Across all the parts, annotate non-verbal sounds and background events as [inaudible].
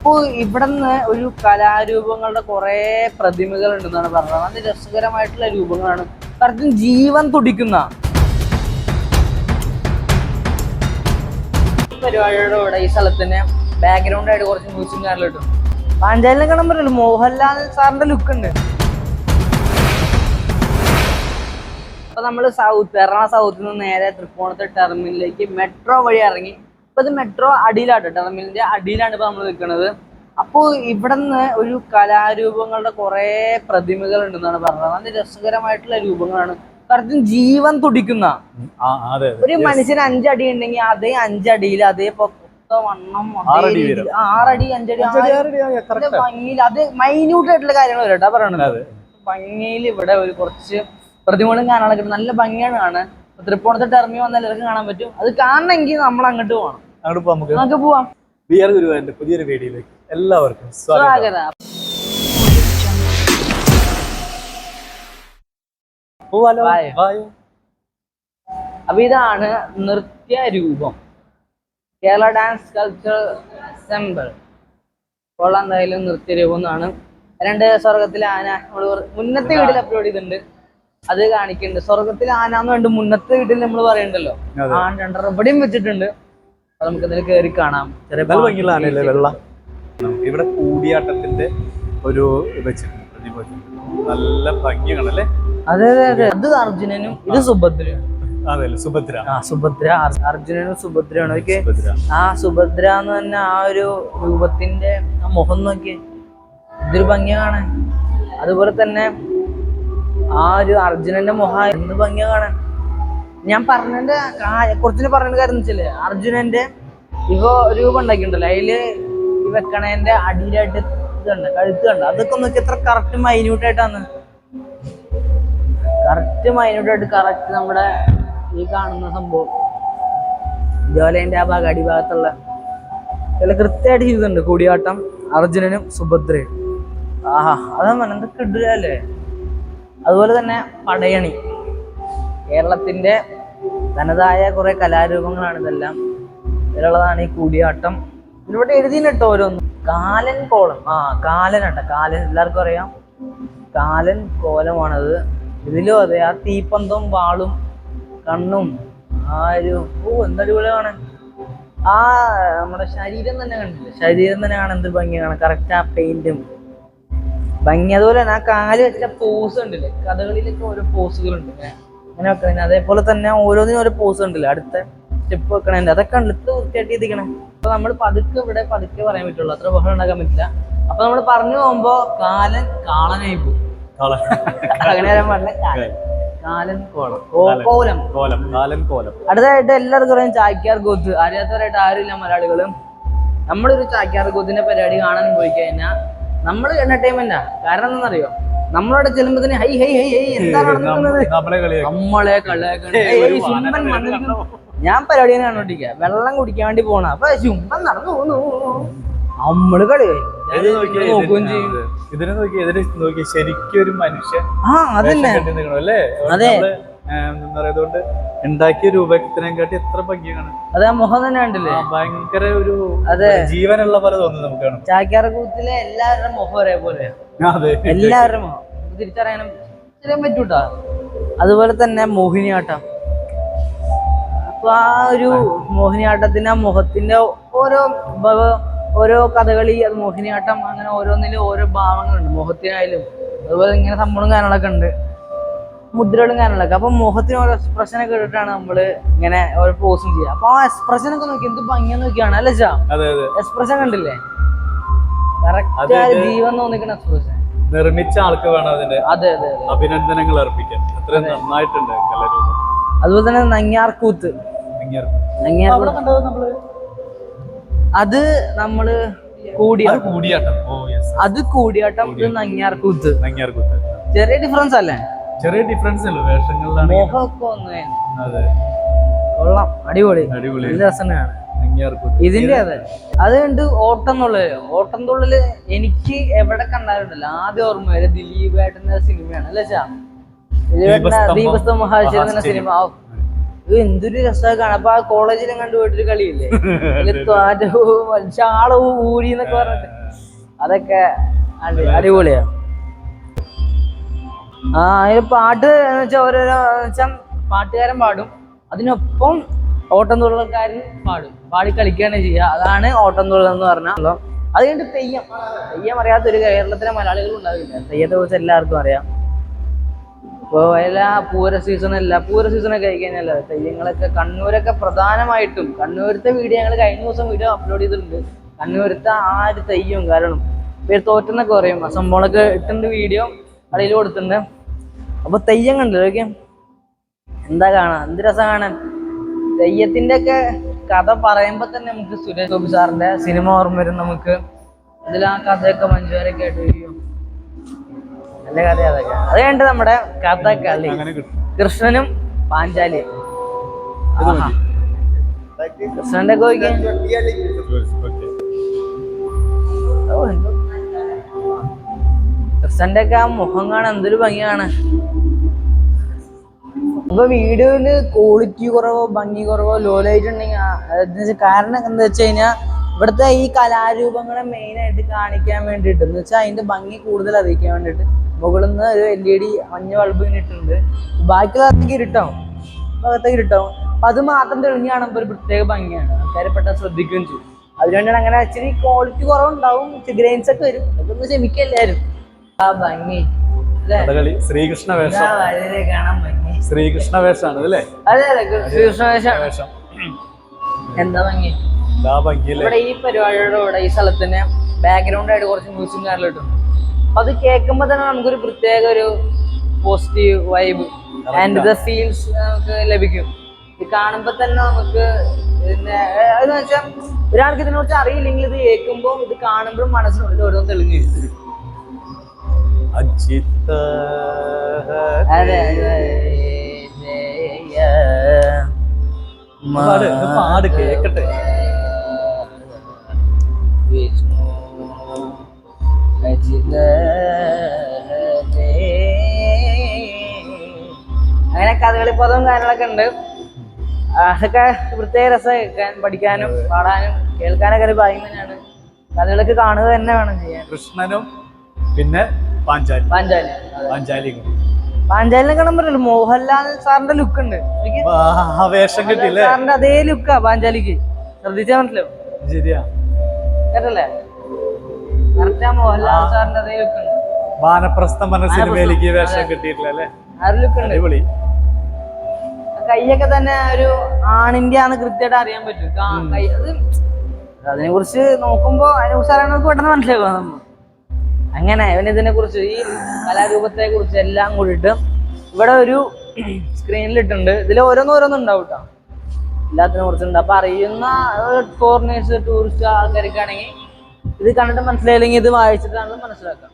അപ്പോൾ ഇവിടുന്ന് ഒരു കലാരൂപങ്ങളുടെ കുറെ പ്രതിമകൾ ഉണ്ടെന്നാണ് പറഞ്ഞത്. അത് രസകരമായിട്ടുള്ള രൂപങ്ങളാണ്. പലർക്കും ജീവൻ തുടിക്കുന്ന പരിപാടിയുടെ കൂടെ ഈ സ്ഥലത്തിന് ബാക്ക്ഗ്രൗണ്ട് ആയിട്ട് കുറച്ച് മ്യൂസിയം കാര്യങ്ങളിട്ടും പാഞ്ചാലിനെ കാണാൻ പറ്റില്ല മോഹൻലാൽ സാറിന്റെ ലുക്ക് ഉണ്ട്. അപ്പൊ നമ്മൾ സൗത്ത് എറണാകുളം സൗത്തിൽ നിന്ന് നേരെ തൃപ്പൂണിത്തെ ടെർമിനലിലേക്ക് മെട്രോ വഴി ഇറങ്ങി ഇപ്പൊ ഇത് മെട്രോ അടിയിലാണ് ടെർമിനലിന്റെ അടിയിലാണ് ഇപ്പൊ നമ്മൾ നിൽക്കുന്നത് അപ്പോൾ ഇവിടുന്ന് ഒരു കലാരൂപങ്ങളുടെ കുറെ പ്രതിമകൾ ഉണ്ടെന്നാണ് പറഞ്ഞത്. നല്ല രസകരമായിട്ടുള്ള രൂപങ്ങളാണ്. പലർക്കും ജീവൻ തുടിക്കുന്ന. ഒരു മനുഷ്യന് അഞ്ചടി ഉണ്ടെങ്കിൽ അതേ അഞ്ചടിയിൽ അതേ പൊത്ത വണ്ണം ആറടി അഞ്ചടി. ഭംഗിയിൽ അത് മൈന്യൂട്ട് ആയിട്ടുള്ള കാര്യങ്ങൾ വരട്ടാ പറയണത്. അതെ. ഭംഗിയിൽ ഇവിടെ ഒരു കുറച്ച് പ്രതിമകളും കാണാനൊക്കെ നല്ല ഭംഗിയാണ് കാണാൻ. തൃപ്പൂണിത്തെ ടെർമി വന്നാൽ എല്ലാവർക്കും കാണാൻ പറ്റും. അത് കാണണമെങ്കിൽ നമ്മൾ അങ്ങോട്ട് പോകണം. അങ്ങോട്ട് പോവാം നമുക്ക്. നമുക്ക് പോവാം. ബിയർ ഗുരുവായൂരിന്റെ പുതിയൊരു വീഡിയോയിലേക്ക് എല്ലാവർക്കും സ്വാഗതം. പോവാലോ. വായോ. അപ്പൊ ഇതാണ് നൃത്യ രൂപം കേരള ഡാൻസ് കൾച്ചർ സെമ്പിൾ കൊള്ളാം എന്തായാലും നൃത്യ രൂപം എന്നാണ്. രണ്ട് സ്വർഗത്തിലെ ആന നമ്മൾ മുന്നത്തെ വീട്ടിൽ അപ്ലോഡ് ചെയ്തിട്ടുണ്ട്. അത് കാണിക്കുന്നുണ്ട് സ്വർഗത്തിൽ ആനാന്ന് വേണ്ട മുന്നത്തെ വീട്ടിൽ നമ്മൾ പറയണ്ടല്ലോ. അതെ. ആ രണ്ടെണ്ണം ഇവിടെയും വെച്ചിട്ടുണ്ട്. അത് നമുക്ക് ഇതിൽ കയറി കാണാം ഭംഗിയുള്ള വെള്ള? ഇവിടെ കൂടിയാട്ടത്തിന്റെ ഒരു വെച്ചിട്ടുണ്ട് നല്ല ഭംഗിയാണല്ലേ അതെ അതെ അതെ. അത് അർജുനനും ഇത് സുഭദ്രയും. സുഭദ്ര. ആ സുഭദ്ര. അർ- അർജുനനും സുഭദ്രയാണ്. ഓക്കെ. ആ സുഭദ്ര എന്ന് തന്നെ ആ ഒരു രൂപത്തിന്റെ മുഖം നോക്കി ഇതൊരു ഭംഗിയാണ്. അതുപോലെ തന്നെ ആ ഒരു അർജുനന്റെ മുഖം എന്ന് ഭംഗിയാ കാണാൻ. ഞാൻ പറഞ്ഞതിന്റെ കുറച്ചിന് പറഞ്ഞ കാര്യം എന്ന് വെച്ചാൽ അർജുനന്റെ ഇപ്പൊ രൂപം ഉണ്ടാക്കിയിട്ടുണ്ടല്ലോ. അതിൽ വെക്കണേന്റെ അടിയിലായിട്ട് ഇതുണ്ട് കഴുത്ത് കണ്ട. അതൊക്കെ നോക്കി എത്ര കറക്റ്റ് മൈന്യൂട്ട് ആയിട്ടാണ് കറക്റ്റ് മൈന്യൂട്ട് ആയിട്ട് കറക്റ്റ് നമ്മുടെ ഈ കാണുന്ന സംഭവം. ഇതുപോലെ എന്റെ ആ ഭാഗം അടിഭാഗത്തുള്ള ഇതെല്ലാം കൃത്യമായിട്ട് ചെയ്തിട്ടുണ്ട്. കൂടിയാട്ടം അർജുനനും സുഭദ്രയും. ആഹാ അതാ പറഞ്ഞ എന്തൊക്കെ ഇടുകയല്ലേ അതുപോലെ തന്നെ പടയണി. കേരളത്തിന്റെ തനതായ കുറേ കലാരൂപങ്ങളാണ് ഇതെല്ലാം. ഇതിലുള്ളതാണ് ഈ കൂടിയാട്ടം. ഇതിലൂടെ എഴുതിയിട്ടോ ഓരോന്നും. കാലൻ കോളം. ആ കാലനട്ട കാലൻ എല്ലാവർക്കും അറിയാം. കാലൻ കോലമാണത്. ഇതിലും അതെ ആ തീപ്പന്തവും വാളും കണ്ണും ആ ഒരു ഓ എന്തടിപൊളിയാണ് ആ നമ്മുടെ ശരീരം തന്നെ കണ്ടില്ല? ശരീരം തന്നെ കാണാൻ എന്ത് ഭംഗിയാണ്. കറക്റ്റ് ആ പെയിന്റും ഭംഗി. അതുപോലെ തന്നെ ആ കാൽ വെച്ച പോസ് ഉണ്ടല്ലേ? കഥകളിലൊക്കെ ഓരോ പോസുകളുണ്ട് ഇങ്ങനെ അങ്ങനെ വെക്കണേ അതേപോലെ തന്നെ ഓരോന്നിനും ഓരോ പോസ് ഉണ്ടല്ലോ? അടുത്ത സ്റ്റെപ്പ് വെക്കണേ അതൊക്കെ ഉണ്ട് ഇത്ര വൃത്തിയായിട്ട് എത്തിക്കണേ അപ്പൊ നമ്മൾ പതുക്കെ ഇവിടെ പതുക്കെ പറയാൻ പറ്റുള്ളൂ. അത്ര ബഹളം ഉണ്ടാക്കാൻ പറ്റില്ല. അപ്പൊ നമ്മൾ പറഞ്ഞു പോകുമ്പോ കാലൻ കാളനായി പോകും കാളൻ. അങ്ങനെ വരാൻ പാടില്ല. [laughs] കാലൻ. കാലൻ കോളം. കോ- കാലൻ. കോലം. കോലം. കാലൻ കോലം. അടുത്തതായിട്ട് എല്ലാവർക്കും പറയും ചാക്യാർ ഗോത്ത്. അറിയാത്തവരായിട്ട് ആരുമില്ല മലയാളികളും. നമ്മളൊരു ചാക്യാർ ഗോത്തിന്റെ പരിപാടി കാണാൻ പോയി കഴിഞ്ഞാൽ നമ്മൾ എന്റർടൈൻമെന്റാ കാരണം എന്താണെന്നറിയോ? നമ്മളവിടെ ചെല്ലുമ്പോ തന്നെ ഹൈ ഹൈ ഹൈ ഹൈ എന്താണ് [laughs] നടക്കുന്നത്? നമ്മളെ കളിയാക്കി. നമ്മളെ കളിയാക്കണ്. ഏയ്, ഏയ്, ഒരു ശുംഭൻ വാനരനെ വന്നിരിക്കുന്നു. കണ്ടോ? ഞാൻ പരിപാടി തന്നെ കണ്ടോണ്ടിരിക്കുക വെള്ളം കുടിക്കാൻ വേണ്ടി പോണ അപ്പൊ ചുമ്പൻ നടന്നു പോകുന്നു നമ്മൾ കളി. നോക്കുകയും ചെയ്യും. ഇതിനെ നോക്കി ഇതിന് നോക്കി ശരിക്കും ഒരു മനുഷ്യൻ ആ അതല്ലേ അതെ. എന്താ പറയാ അതുകൊണ്ട് ഉണ്ടാക്കിയ രൂപത്തിനെ കാട്ടി എത്ര ഭംഗിയാണ്. അത് ആ മുഖം തന്നെ കണ്ടില്ലേ? ഭയങ്കര ഒരു അതെ. ജീവനുള്ള പോലെ തോന്നുന്നു നമുക്ക് കാണും ചാക്യാർ കൂത്തിലെ എല്ലാവരുടെ മുഖം ഒരേപോലെ. അതെ. എല്ലാവരുടെ മുഖം. തിരിച്ചറിയാനും തിരിച്ചറിയാൻ പറ്റൂട്ടാ. അതുപോലെ തന്നെ മോഹിനിയാട്ടം. അപ്പൊ ആ ഒരു മോഹിനിയാട്ടത്തിന്റെ ആ മുഖത്തിന്റെ ഓരോ ഓരോ കഥകളി അത് മോഹിനിയാട്ടം അങ്ങനെ ഓരോന്നിലും ഓരോ ഭാവങ്ങളുണ്ട്. മുഖത്തിനായാലും അതുപോലെ ഇങ്ങനെ സംഭവം കാര്യങ്ങളൊക്കെ ഉണ്ട്. മുദ്രകളും കാര്യങ്ങളൊക്കെ അപ്പൊ മുഖത്തിന് ഓരോ എക്സ്പ്രഷൻ ഒക്കെ ഇട്ടിട്ടാണ് നമ്മൾ ഇങ്ങനെ ഓരോ പോസും ചെയ്യുക. അപ്പൊ ആ എക്സ്പ്രഷൻ ഒക്കെ നോക്കി എന്ത് ഭംഗിയാന്ന് നോക്കിയാണ് അല്ലേ ചാ അതെ അതെ. എക്സ്പ്രഷൻ കണ്ടില്ലേ? കറക്റ്റ്. ജീവൻ തോന്നിക്കുന്ന എക്സ്പ്രഷൻ നിർമ്മിച്ച ആൾക്ക് വേണം അതിന്റെ അതെ അതെ അഭിനന്ദനങ്ങൾ അർപ്പിക്കാൻ. അത്രയും നന്നായിട്ടുണ്ട് കലാരൂപം അതുപോലെ തന്നെ നങ്ങിയാർകൂത്ത് അത് നമ്മൾ കൂടിയാട്ടം. ഓ യെസ് അത് കൂടിയാട്ടം ഇത് നങ്ങിയാർകൂത്ത് ചെറിയ ഡിഫറൻസ് അല്ലേ? ചെറിയ ഡിഫറൻസ് ഉള്ളു. വേഷങ്ങളിലാണ് അതെ. കൊള്ളാം. അടിപൊളി. അടിപൊളി. നല്ല രസമാണ്. ഇതിന്റെ അതെ. അത് കണ്ട് ഓട്ടം എന്നുള്ളത് ഓട്ടം തുള്ളൽ എനിക്ക് എവിടെ കണ്ടാലുണ്ടല്ലോ. ആദ്യം ഓർമ്മ വരെ ദിലീപ് ഏട്ടന്റെ സിനിമയാണ്. അല്ലേ ചാ ദീപസ്തം എന്ന. സിനിമ. ഇത് എന്തൊരു രസമാണ് കാണാം അപ്പൊ ആ കോളേജിലും കണ്ടുപോയിട്ടൊരു കളിയില്ലേ? [laughs] ചാളവും ഊരി എന്നൊക്കെ പറഞ്ഞിട്ട്. അതൊക്കെ അടി- അടിപൊളിയാ. ആ പാട്ട് എന്ന് വെച്ചാൽ ഓരോരോ വെച്ചാൽ പാട്ടുകാരൻ പാടും. അതിനൊപ്പം ഓട്ടം തുള്ളൽക്കാരൻ പാടും. പാടി കളിക്കുകയാണ് ചെയ്യുക. അതാണ് ഓട്ടം തുള്ളൽ എന്ന് പറഞ്ഞാൽ അത് കഴിഞ്ഞിട്ട് തെയ്യം. തെയ്യം അറിയാത്ത ഒരു കേരളത്തിലെ മലയാളികൾ ഉണ്ടാവില്ല. തെയ്യത്തെ കുറിച്ച് എല്ലാവർക്കും അറിയാം. ഇപ്പോൾ എല്ലാ പൂര സീസണല്ല പൂര സീസണൊക്കെ ആയി തെയ്യങ്ങളൊക്കെ കണ്ണൂരൊക്കെ പ്രധാനമായിട്ടും കണ്ണൂരത്തെ വീഡിയോ ഞങ്ങൾ കഴിഞ്ഞ ദിവസം വീഡിയോ അപ്ലോഡ് ചെയ്തിട്ടുണ്ട്. കണ്ണൂരത്തെ ആ ഒരു തെയ്യം കാരണം പേര് തോറ്റെന്നൊക്കെ പറയും. സംഭവങ്ങളൊക്കെ ഇട്ടുണ്ട് വീഡിയോ അടിയിൽ കൊടുത്തിട്ടുണ്ട്. അപ്പൊ തെയ്യം കണ്ടല്ലോ ഓക്കെ എന്താ കാണാൻ എന്ത് രസം കാണാൻ? തെയ്യത്തിന്റെ ഒക്കെ കഥ പറയുമ്പോ തന്നെ നമുക്ക് സുരേഷ് ഗോപി സാറിന്റെ സിനിമ ഓർമ്മ വരും നമുക്ക്. ഇതിൽ ആ കഥയൊക്കെ മഞ്ജുവാരൊക്കെ ആയിട്ട് വരും നല്ല കഥ അതൊക്കെ. അത് കഴിഞ്ഞിട്ട് നമ്മുടെ കഥ കളി കൃഷ്ണനും പാഞ്ചാലിയും. മതി. കൃഷ്ണന്റെ ഒക്കെ കൃഷ്ണന്റെ ഒക്കെ ആ മുഖം കാണാൻ എന്തൊരു ഭംഗിയാണ്. അപ്പൊ വീഡിയോയിൽ ക്വാളിറ്റി കുറവോ ഭംഗി കുറവോ ലോ ലൈറ്റ് ഉണ്ടെങ്കിൽ ആ- അതെന്ന് വെച്ചാ കാരണം എന്താ വെച്ച് കഴിഞ്ഞാൽ ഇവിടുത്തെ ഈ കലാരൂപങ്ങളെ മെയിൻ ആയിട്ട് കാണിക്കാൻ വേണ്ടിയിട്ട് എന്ന് വെച്ചാൽ അതിന്റെ ഭംഗി കൂടുതൽ അറിയിക്കാൻ വേണ്ടിയിട്ട് മുകളിൽ നിന്ന് ഒരു എൽ ഇ ഡി മഞ്ഞ ബൾബ് ഇട്ടിട്ടുണ്ട്. ബാക്കിയുള്ള അകത്തേക്ക് ഇരുട്ടാവും ഭാഗത്തേക്ക് ഇരുട്ടാവും അപ്പൊ അത് മാത്രം തെളിഞ്ഞ് കാണുമ്പോൾ ഒരു പ്രത്യേക ഭംഗിയാണ്. ആൾക്കാർ പെട്ടെന്ന് ശ്രദ്ധിക്കുകയും ചെയ്യും. അതുകൊണ്ടാണ് അങ്ങനെ ഇച്ചിരി ക്വാളിറ്റി കുറവുണ്ടാവും ഗ്രെയിൻസ് ഒക്കെ വരും. അതൊന്നും ക്ഷമിക്കല്ലാരും ആ ഭംഗി. കഥകളി ശ്രീകൃഷ്ണ വേഷം. വളരെ കാണാൻ ഭംഗി. ശ്രീകൃഷ്ണ വേഷമാണ് അല്ലേ? അതെ അതെ ശ്രീകൃഷ്ണ വേഷം. എന്താ ഭംഗി? ഇവിടെ ഈ പരിപാടിയുടെ കൂടെ ഈ സ്ഥലത്തിന് ബാക്ക്ഗ്രൗണ്ട് ആയിട്ട് കുറച്ച് മ്യൂസിക് കാര്യങ്ങളിട്ടുണ്ട് അപ്പൊ അത് കേൾക്കുമ്പോ തന്നെ നമുക്കൊരു പ്രത്യേക ഒരു positive vibe and the feels നമുക്ക് ലഭിക്കും. ഇത് കാണുമ്പോൾ തന്നെ നമുക്ക് പിന്നെ എന്ന് വെച്ചാൽ ഒരാൾക്ക് ഇതിനെ കുറിച്ച് അറിയില്ലെങ്കിൽ ഇത് കേൾക്കുമ്പോൾ ഇത് കാണുമ്പോഴും മനസ്സിനുള്ളിൽ ഓരോന്ന് തെളിഞ്ഞു. അജിത്ത പാട് കേക്കട്ടെ. വിഷ്ണു അജിത അങ്ങനെ കഥകളി പദവും കാര്യങ്ങളൊക്കെ ഉണ്ട്. അതൊക്കെ പ്രത്യേക രസം കേൾക്കാൻ പഠിക്കാനും പാടാനും കേൾക്കാനൊക്കെ ഒരു ഭാഗ്യം തന്നെയാണ്. കഥകളൊക്കെ കാണുക തന്നെ വേണം ചെയ്യാൻ. കൃഷ്ണനും പിന്നെ പാഞ്ചാലി. പാഞ്ചാലി. പാഞ്ചാലി. പാഞ്ചാലിനെ കാണാൻ പറ്റില്ല. മോഹൻലാൽ സാറിന്റെ ലുക്ക് ഉണ്ട്. വേഷം കിട്ടിയില്ലേ സാറിന്റെ അതേ ലുക്കാ പാഞ്ചാലിക്ക്. ശ്രദ്ധിച്ചാ മനസ്സിലാവും. ശരിയാ. കേട്ടല്ലേ? കറക്റ്റ് മോഹൻലാൽ സാറിന്റെ അതേ ലുക്ക് ഉണ്ട്. വാനപ്രസ്ഥം പറഞ്ഞ സിനിമയിലേക്ക് വേഷം അതെ. കിട്ടിയിട്ടില്ല അല്ലേ? ആ ലുക്ക് ഉണ്ട്. അടിപൊളി. കൈയൊക്കെ തന്നെ ഒരു ആണിന്റെ ആണ് കൃത്യമായിട്ട് അറിയാൻ പറ്റും. അതിനെ കുറിച്ച് നോക്കുമ്പോ അതിനെ കുറിച്ച് അറിയണവർക്ക് പെട്ടെന്ന് മനസ്സിലാക്കുക നമ്മൾ അങ്ങനെ അവൻ ഇതിനെ കുറിച്ച് ഈ കലാരൂപത്തെ കുറിച്ച് എല്ലാം കൂടിയിട്ട് ഇവിടെ ഒരു സ്ക്രീനിൽ ഇട്ടുണ്ട് ഇതിൽ ഓരോന്ന് ഉണ്ടാവും കേട്ടോ എല്ലാത്തിനെ കുറിച്ചുണ്ട്. അപ്പൊ അറിയുന്ന ഫോറിനേഴ്സ് ടൂറിസ്റ്റ് ആൾക്കാർക്കാണെങ്കിൽ ഇത് കണ്ടിട്ട് മനസ്സിലായില്ലെങ്കിൽ ഇത് വായിച്ചിട്ടാണ് മനസ്സിലാക്കാം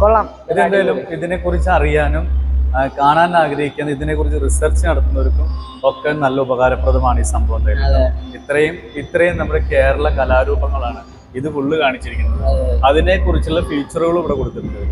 കൊള്ളാം. ഇതെന്തായാലും ഇതിനെ കുറിച്ച് അറിയാനും കാണാൻ ആഗ്രഹിക്കുന്ന ഇതിനെ കുറിച്ച് റിസർച്ച് നടത്തുന്നവർക്കും ഒക്കെ നല്ല ഉപകാരപ്രദമാണ് ഈ സംഭവം. ഇത്രയും ഇത്രയും നമ്മുടെ കേരള കലാരൂപങ്ങളാണ് ഇത് ഫുള്ള് കാണിച്ചിരിക്കുന്നത്. അതിനെക്കുറിച്ചുള്ള അതിനെ കുറിച്ചുള്ള ഫീച്ചറുകളും ഇവിടെ കൊടുത്തിട്ടുണ്ട്.